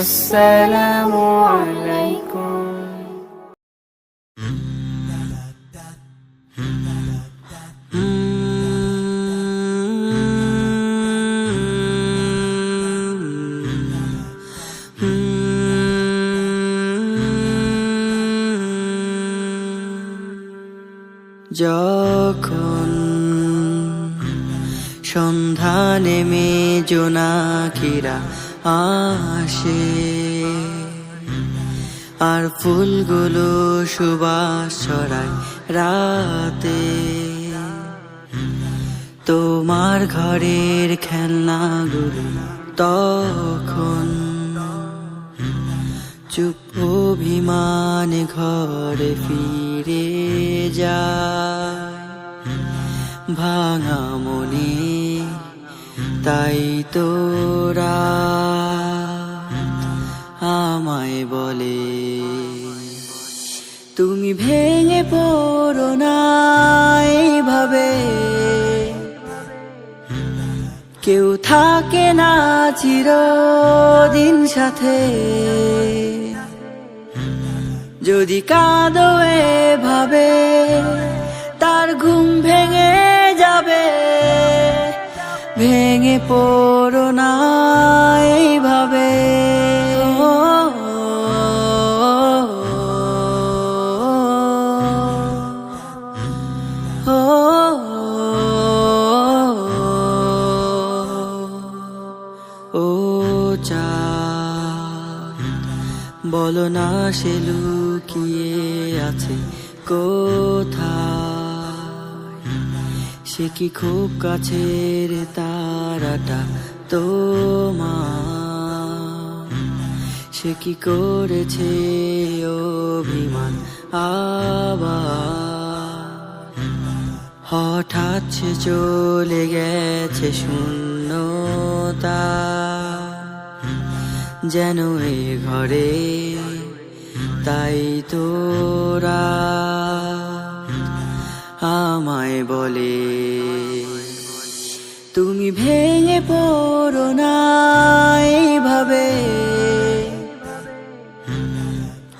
আসসালামু আলাইকুম যখন সন্ধ্যা নেমে জোনাকিরা আসে আর ফুলগুলো সুবাস ছড়ায় রাতে। তোমার ঘরের খেলনাগুলো তখন চুপ অভিমান ঘরে ফিরে যায়। ভাঙা মনে তাই তোরা আমায় বলে। তুমি ভেঙে পড়ো না এইভাবে। কেউ থাকে না চিরদিন সাথে। যদি কাঁদো ভাবে তার ঘুম ভেঙে পড়ো না এইভাবে। ও চাঁদ, বলো না সে লুকিয়ে আছে কোথায়? সে কি খুব কাছের তারাটা তোমার। সে কি করেছে অভিমান আবার? হঠাৎ সে চলে গেছে শূন্যতা। যেন এ ঘরে তাই তোরা। আমায় বলে তুমি ভেঙে পড়ো না এইভাবে।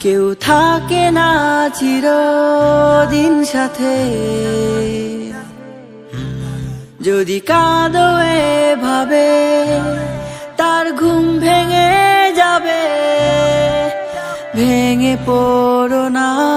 কেউ থাকে না চিরদিন সাথে। যদি কাঁদো ভাবে তার ঘুম ভেঙে যাবে। ভেঙে পড়ো না